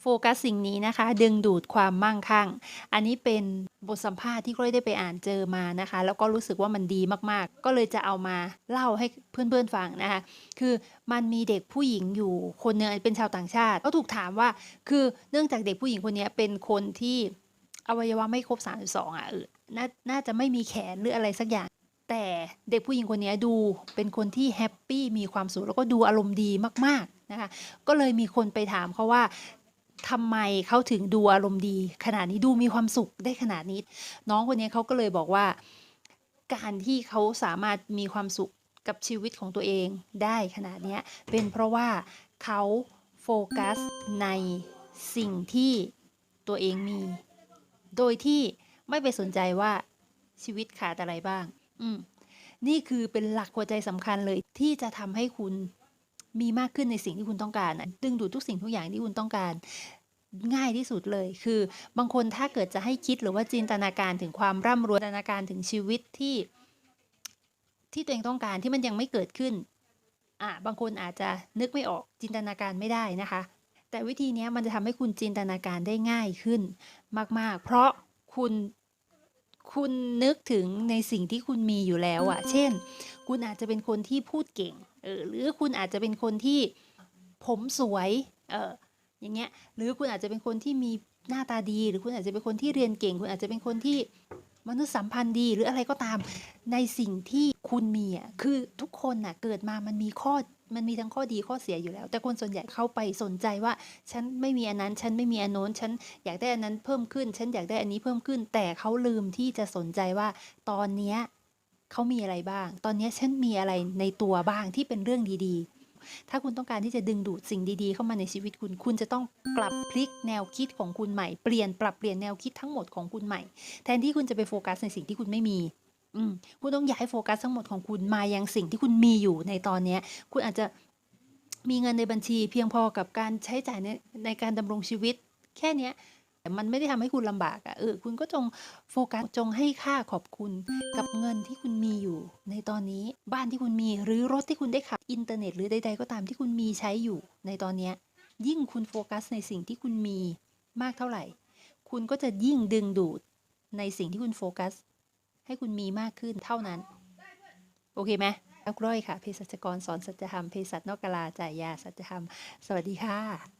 โฟกัสสิ่งนี้นะคะ ดึงดูดความมั่งคั่ง อันนี้เป็นบทสัมภาษณ์ที่ก้อยได้ไปอ่านเจอมานะคะ แล้วก็รู้สึกว่ามันดีมากๆ ก็เลยจะเอามาเล่าให้เพื่อนๆฟังนะคะ คือมันมีเด็กผู้หญิงอยู่คนหนึงเป็นชาวต่างชาติ ก็ถูกถามว่า คือเนื่องจากเด็กผู้หญิงคนนี้เป็นคนที่อวัยวะไม่ครบ 32อะเออนาน่าจะไม่มีแขนหรืออะไรสักอย่าง แต่เด็กผู้หญิงคนนี้ดูเป็นคนที่แฮปปี้มีความสุขแล้วก็ดูอารมณ์ดีมากๆนะคะ ก็เลยมีคนไปถามเขาว่า ทำไมเขาถึงดูอารมณ์ดี ขนาดนี้ดูมีความสุขได้ขนาดนี้ น้องคนนี้เขาก็เลยบอกว่า การที่เขาสามารถมีความสุขกับชีวิตของตัวเองได้ขนาดนี้เป็นเพราะว่าเขาโฟกัสในสิ่งที่ตัวเองมี โดยที่ไม่ไปสนใจว่าชีวิตขาดอะไรบ้าง อืม นี่คือเป็นหลักหัวใจสำคัญเลยที่จะทำให้คุณ มีมากขึ้นในสิ่งที่คุณต้องการน่ะดึงดูดทุกสิ่งทุกอย่างที่คุณต้องการง่ายที่สุดเลย คือบางคนถ้าเกิดจะให้คิดหรือว่าจินตนาการถึงความร่ำรวยจินตนาการถึงชีวิตที่ ที่ตัวเองต้องการที่มันยังไม่เกิดขึ้นอะบางคนอาจจะนึกไม่ออกจินตนาการไม่ได้นะคะ แต่วิธีเนี้ยมันจะทำให้คุณจินตนาการได้ง่ายขึ้น มาก ๆ เพราะคุณ คุณนึกถึงในสิ่งที่คุณมีอยู่แล้วอะเช่น คุณอาจจะเป็นคนที่พูดเก่งเออหรือคุณอาจจะเป็นคนที่ผมสวยเอออย่างเงี้ยหรือคุณอาจจะเป็นคนที่มีหน้าตาดี หรือคุณอาจจะเป็นคนที่เรียนเก่ง คุณอาจจะเป็นคนที่มนุษยสัมพันธ์ดีหรืออะไรก็ตามในสิ่งที่คุณมีอะคือทุกคนน่ะเกิดมามันมีข้อ มันมีทั้งข้อดีข้อเสียอยู่แล้ว แต่คนส่วนใหญ่เข้าไปสนใจว่า ฉันไม่มีอันนั้น ฉันไม่มีอันโน้น ฉันอยากได้อันนั้นเพิ่มขึ้น ฉันอยากได้อันนี้เพิ่มขึ้น แต่เขาลืมที่จะสนใจว่า ตอนเนี้ยเขามีอะไรบ้าง ตอนนี้ฉันมีอะไรในตัวบ้างที่เป็นเรื่องดีๆ ถ้าคุณต้องการที่จะดึงดูดสิ่งดีๆ เข้ามาในชีวิตคุณ คุณจะต้องปรับพลิกแนวคิดของคุณใหม่ เปลี่ยนปรับเปลี่ยนแนวคิดทั้งหมดของคุณใหม่ แทนที่คุณจะไปโฟกัสในสิ่งที่คุณไม่มี อืมคุณต้องย้ายโฟกัสทั้งหมดของคุณมายังสิ่งที่คุณมีอยู่ในตอนเนี้ย คุณอาจจะมีเงินในบัญชี เพียงพอกับการใช้จ่ายในในการดำรงชีวิต แค่เนี้ยแต่มันไม่ได้ทำให้คุณลำบากอะเออคุณก็จงโฟกัสจงให้ค่าขอบคุณ กับเงินที่คุณมีอยู่ ในตอนนี้บ้านที่คุณมีหรือรถที่คุณได้ขับอินเทอร์เน็ต หรือใด ๆ ก็ตามที่คุณมีใช้อยู่ในตอนเนี้ยยิ่งคุณโฟกัสในสิ่งที่คุณมีมากเท่าไหร่ คุณก็จะยิ่งดึงดูดในสิ่งที่คุณโฟกัส ให้คุณมีมากขึ้นเท่านั้น โอเคไหมอักร้อยค่ะเภสัชกรสอนสัจธรรมเภสัชนอกกาลาจ่ายยาสัจธรรม สวัสดีค่ะ